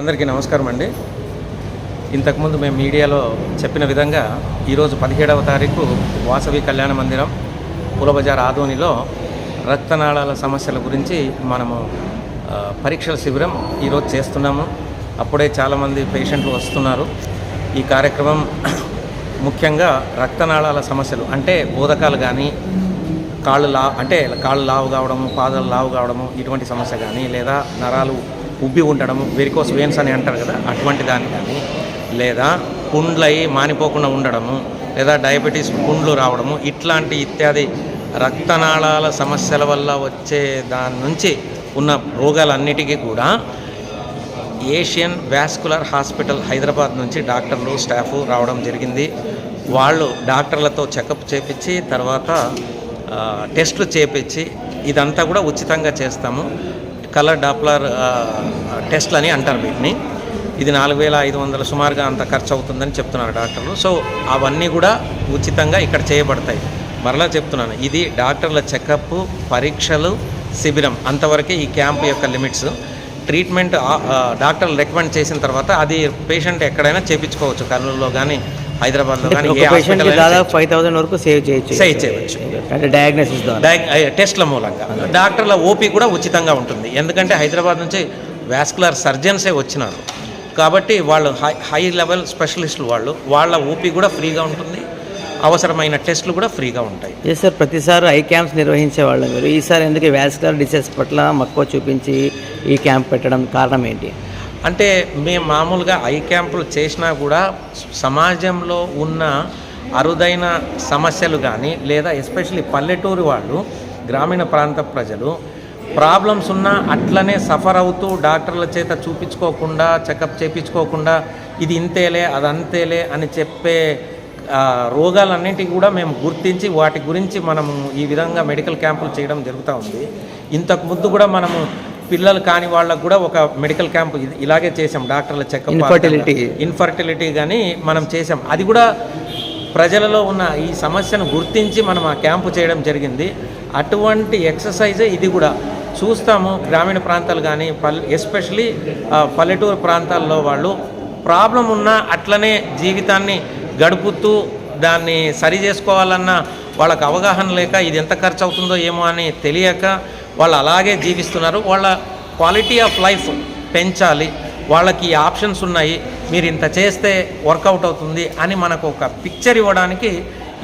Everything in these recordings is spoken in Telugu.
అందరికీ నమస్కారం అండి. ఇంతకుముందు మేము మీడియాలో చెప్పిన విధంగా ఈరోజు పదిహేడవ తారీఖు వాసవి కళ్యాణ మందిరం పులబజార్ ఆదోనిలో రక్తనాళాల సమస్యల గురించి మనము పరీక్షల శిబిరం ఈరోజు చేస్తున్నాము. అప్పుడే చాలామంది పేషెంట్లు వస్తున్నారు. ఈ కార్యక్రమం ముఖ్యంగా రక్తనాళాల సమస్యలు అంటే బోధకాలు కానీ కాళ్ళు లా అంటే కాళ్ళు లావు కావడము పాదాలు లావు కావడము ఇటువంటి సమస్య కానీ లేదా నరాలు ఉబ్బి ఉండడం వెరికోస్ వెయిన్స్ అని అంటారు కదా అటువంటి దాన్ని కానీ లేదా పుండ్లై మానిపోకుండా ఉండడము లేదా డయాబెటీస్ పుండ్లు రావడము ఇట్లాంటి ఇత్యాది రక్తనాళాల సమస్యల వల్ల వచ్చే దాని నుంచి ఉన్న రోగాలన్నిటికీ కూడా ఏషియన్ వ్యాస్కులర్ హాస్పిటల్ హైదరాబాద్ నుంచి డాక్టర్లు స్టాఫ్ రావడం జరిగింది. వాళ్ళు డాక్టర్లతో చెకప్ చేపించి తర్వాత టెస్టులు చేపించి ఇదంతా కూడా ఉచితంగా చేస్తాము. కలర్ డాప్లర్ టెస్ట్లు అని అంటారు వీటిని. ఇది నాలుగు వేల ఐదు వందల సుమారుగా అంత ఖర్చు అవుతుందని చెప్తున్నారు డాక్టర్లు. సో అవన్నీ కూడా ఉచితంగా ఇక్కడ చేయబడతాయి. మరలా చెప్తున్నాను ఇది డాక్టర్ల చెకప్ పరీక్షలు శిబిరం అంతవరకే ఈ క్యాంప్ యొక్క లిమిట్స్. ట్రీట్మెంట్ డాక్టర్లు రికమెండ్ చేసిన తర్వాత అది పేషెంట్ ఎక్కడైనా చేపించుకోవచ్చు కర్నూలులో కానీ హైదరాబాద్లో కానీ ఒక ఏ పేషెంట్ హాస్పిటల్ దాదాపు ఫైవ్ థౌసండ్ వరకు సేవ్ చేయొచ్చు. సేవ్ చేయవచ్చు. అంటే డయాగ్నోసిస్ టెస్ట్ల మూలంగా. డాక్టర్ల ఓపీ కూడా ఉచితంగా ఉంటుంది. ఎందుకంటే హైదరాబాద్ నుంచి వాస్కులర్ సర్జన్సే వచ్చినారు. కాబట్టి వాళ్ళు హై హై లెవెల్ స్పెషలిస్టులు వాళ్ళు. వాళ్ళ ఓపీ కూడా ఫ్రీగా ఉంటుంది. అవసరమైన టెస్టులు కూడా ఫ్రీగా ఉంటాయి. ఎస్ సార్ ప్రతిసారి ఐ క్యాంప్స్ నిర్వహించే వాళ్ళు మీరు. ఈసారి ఎందుకు వ్యాస్కులర్ డిసీజ్ పట్ల మక్కువ చూపించి ఈ క్యాంప్ పెట్టడం కారణం ఏంటి? అంటే మేము మామూలుగా ఐ క్యాంపులు చేసినా కూడా సమాజంలో ఉన్న అరుదైన సమస్యలు కానీ లేదా ఎస్పెషల్లీ పల్లెటూరు వాళ్ళు గ్రామీణ ప్రాంత ప్రజలు ప్రాబ్లమ్స్ ఉన్నా అట్లనే సఫర్ అవుతూ డాక్టర్ల చేత చూపించుకోకుండా చెకప్ చేయించుకోకుండా ఇది ఇంతేలే అది అంతేలే అని చెప్పే రోగాలన్నింటికి కూడా మేము గుర్తించి వాటి గురించి మనము ఈ విధంగా మెడికల్ క్యాంపులు చేయడం జరుగుతూ ఉంది. ఇంతకు ముందు కూడా మనము పిల్లలు కాని వాళ్ళకు కూడా ఒక మెడికల్ క్యాంప్ ఇది- ఇలాగే చేసాం డాక్టర్ల చెకప్ Infertility. ఇన్ఫర్టిలిటీ కానీ మనం చేసాం అది కూడా ప్రజలలో ఉన్న ఈ సమస్యను గుర్తించి మనం ఆ క్యాంపు చేయడం జరిగింది. అటువంటి ఎక్సర్సైజే ఇది కూడా. చూస్తాము గ్రామీణ ప్రాంతాలు కానీ పల్లె ఎస్పెషలీ పల్లెటూరు ప్రాంతాల్లో వాళ్ళు ప్రాబ్లం ఉన్నా అట్లనే జీవితాన్ని గడుపుతూ దాన్ని సరి చేసుకోవాలన్న వాళ్ళకి అవగాహన లేక ఇది ఎంత ఖర్చు అవుతుందో ఏమో అని తెలియక వాళ్ళు అలాగే జీవిస్తున్నారు. వాళ్ళ క్వాలిటీ ఆఫ్ లైఫ్ పెంచాలి. వాళ్ళకి ఆప్షన్స్ ఉన్నాయి. మీరు ఇంత చేస్తే వర్కౌట్ అవుతుంది అని మనకు ఒక పిక్చర్ ఇవ్వడానికి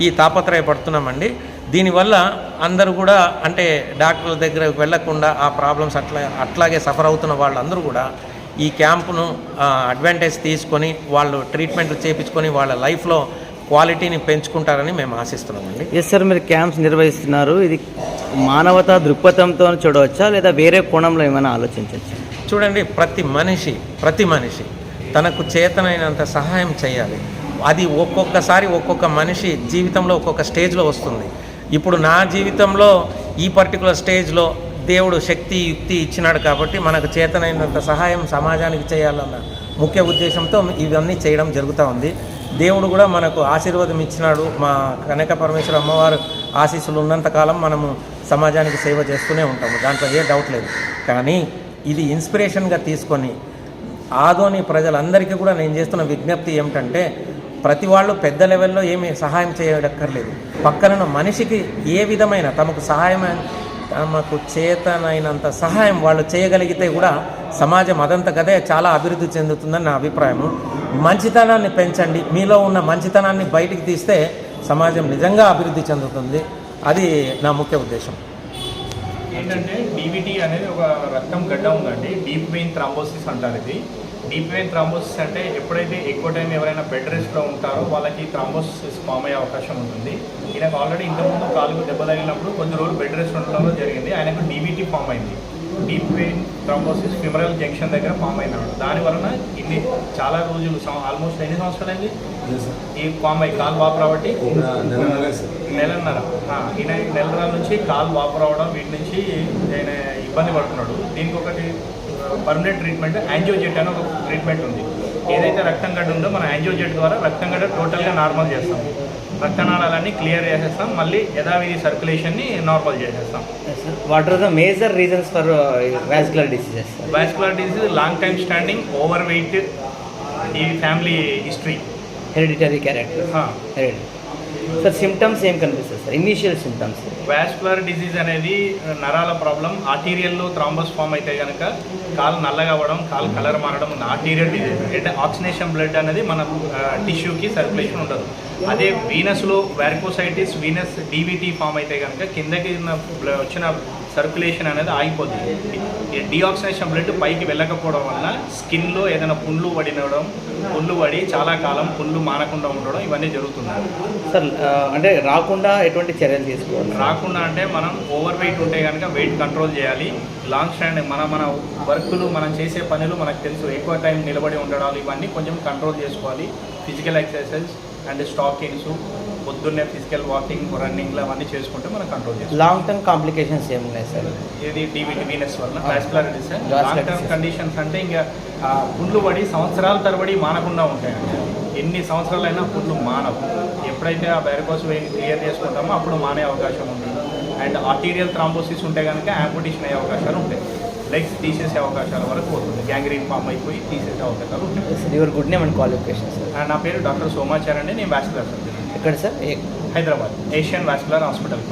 ఈ తాపత్రయపడుతున్నామండి. దీనివల్ల అందరూ కూడా అంటే డాక్టర్ల దగ్గరకు వెళ్ళకుండా ఆ ప్రాబ్లమ్స్ అట్లా అట్లాగే సఫర్ అవుతున్న వాళ్ళందరూ కూడా ఈ క్యాంపును అడ్వాంటేజ్ తీసుకొని వాళ్ళు ట్రీట్మెంట్లు చేయించుకొని వాళ్ళ లైఫ్లో క్వాలిటీని పెంచుకుంటారని మేము ఆశిస్తున్నామండి. ఎస్ సార్ మీరు క్యాంప్స్ నిర్వహిస్తున్నారు. ఇది మానవతా దృక్పథంతో చూడవచ్చా లేదా వేరే కోణంలో ఏమైనా ఆలోచించవచ్చు? చూడండి ప్రతి మనిషి ప్రతి మనిషి తనకు చేతనైనంత సహాయం చేయాలి. అది ఒక్కొక్కసారి ఒక్కొక్క మనిషి జీవితంలో ఒక్కొక్క స్టేజ్లో వస్తుంది. ఇప్పుడు నా జీవితంలో ఈ పర్టికులర్ స్టేజ్లో దేవుడు శక్తి యుక్తి ఇచ్చినాడు కాబట్టి మనకు చేతనైనంత సహాయం సమాజానికి చేయాలన్న ముఖ్య ఉద్దేశంతో ఇవన్నీ చేయడం జరుగుతూ ఉంది. దేవుడు కూడా మనకు ఆశీర్వాదం ఇచ్చినాడు. మా కనక పరమేశ్వర అమ్మవారు ఆశీస్సులు ఉన్నంతకాలం మనము సమాజానికి సేవ చేస్తూనే ఉంటాము. దాంట్లో ఏ డౌట్ లేదు. కానీ ఇది ఇన్స్పిరేషన్గా తీసుకొని ఆదోని ప్రజలందరికీ కూడా నేను చేస్తున్న విజ్ఞప్తి ఏమిటంటే ప్రతి వాళ్ళు పెద్ద లెవెల్లో ఏమీ సహాయం చేయక్కర్లేదు. పక్కన మనిషికి ఏ విధమైన తమకు సహాయం తమకు చేతనైనంత సహాయం వాళ్ళు చేయగలిగితే కూడా సమాజం అదంతకదే చాలా అభివృద్ధి చెందుతుందని నా అభిప్రాయము. మంచితనాన్ని పెంచండి. మీలో ఉన్న మంచితనాన్ని బయటికి తీస్తే సమాజం నిజంగా అభివృద్ధి చెందుతుంది. అది నా ముఖ్య ఉద్దేశం. ఏంటంటే డీబీటీ అనేది ఒక రక్తం గడ్డ ఉందండి. డీప్ వెయిన్ థ్రాంబోసిస్ అంటారు ఇది. డీప్ వెయిన్ థ్రాంబోసిస్ అంటే ఎప్పుడైతే ఎక్కువ టైం ఎవరైనా బెడ్ రెస్ట్లో ఉంటారో వాళ్ళకి థ్రాంబోసిస్ ఫామ్ అయ్యే అవకాశం ఉంటుంది. ఈయనకు ఆల్రెడీ ఇంతకుముందు కాలుకు దెబ్బ తగిలినప్పుడు కొన్ని రోజులు బెడ్ రెస్ట్ ఉండడంలో జరిగింది. ఆయనకు డీబీటీ ఫామ్ అయింది. Deep vein thrombosis femoral junction దగ్గర ఫామ్ అయినాడు. దాని వలన ఇన్ని చాలా రోజులు ఆల్మోస్ట్ ఎన్ని సంవత్సరాలు అయింది? ఈ ఫామ్ అయ్యి కాలు వాపు రాబట్టి? నెలన్నర ఈయన నెల రోజుల నుంచి కాలు వాపు రావడం వీటి నుంచి ఆయన ఇబ్బంది పడుతున్నాడు. దీనికి ఒకటి పర్మనెంట్ ట్రీట్మెంట్ యాంజియోజెట్ అని ఒక ట్రీట్మెంట్ ఉంది. ఏదైతే రక్తం గడ్డ ఉందో మన యాంజియోజెట్ ద్వారా రక్తం గడ్డ టోటల్గా నార్మల్ చేస్తాం. రక్తనాళాలన్నీ క్లియర్ చేసేస్తాం. మళ్ళీ యథావిధి సర్క్యులేషన్ని నార్మల్ చేసేస్తాం. What are the major reasons for vascular diseases vascular disease long time standing over weight ఈ family history hereditary character sir symptoms ఏం కనిపిస్తుంది sir initial symptoms vascular disease అనేది నరాల ప్రాబ్లం ఆర్టీరియల్లో థ్రాంబస్ ఫామ్ అయితే కనుక కాలు నల్లగా అవ్వడం కాలు కలర్ మారడం ఆర్టీరియల్ డిజీజ్ అంటే ఆక్సినేషన్ బ్లడ్ అనేది మన టిష్యూకి సర్క్యులేషన్ ఉండదు. అదే వీనస్లో వ్యారికోసైటిస్ వీనస్ డీవీటీ ఫామ్ అయితే కనుక కిందకి వచ్చిన సర్క్యులేషన్ అనేది ఆగిపోతుంది డిఆక్సినేషన్ బ్లడ్ పైకి వెళ్ళకపోవడం వల్ల స్కిన్లో ఏదైనా పుండ్లు పడినడం పుండ్లు పడి చాలా కాలం పుండ్లు మానకుండా ఉండడం ఇవన్నీ జరుగుతున్నాయి. సార్ అంటే రాకుండా ఎటువంటి చర్యలు తీసుకోవాలి? రాకుండా అంటే మనం ఓవర్ వెయిట్ ఉంటే కనుక వెయిట్ కంట్రోల్ చేయాలి. లాంగ్ స్టాండ్ మన మన వర్కులు మనం చేసే పనులు మనకు తెలుసు. ఎక్కువ టైం నిలబడి ఉండడాలు ఇవన్నీ కొంచెం కంట్రోల్ చేసుకోవాలి. ఫిజికల్ ఎక్సర్సైజ్ అండ్ స్టాకింగ్స్ పొద్దున్నే ఫిజికల్ వాకింగ్ రన్నింగ్ అవన్నీ చేసుకుంటే మనం కంట్రోల్ చేసుకోవాలి లాంగ్ టర్మ్ కాంప్లికేషన్స్ ఏమున్నాయి సార్? ఇది డీవీటీ వీనస్ వల్ల? Disease Vascular long term. Conditions అంటే ఇంకా పుండ్లు పడి సంవత్సరాల తరబడి మానకుండా ఉంటాయండి. ఎన్ని సంవత్సరాలైనా పుండ్లు మానవు. ఎప్పుడైతే ఆ వెరకోస్ వెయిన్ క్లియర్ చేసుకుంటామో అప్పుడు మానే అవకాశం ఉంది. అండ్ ఆర్టీరియల్ థ్రాంబోసిస్ ఉంటే కనుక యాంపుటేషన్ అయ్యే అవకాశాలు ఉంటాయి. లెగ్స్ తీసేసే అవకాశాల వరకు పోతుంది. గ్యాంగ్రీన్ ఫామ్ అయిపోయి తీసేసే అవకాశాలు ఉంటాయి. Your good name and qualification sir నా పేరు డాక్టర్ సోమాచార్ అండి. నేను వాస్కులర్ సర్జన్. ఎక్కడ sir Hyderabad. Asian vascular hospital.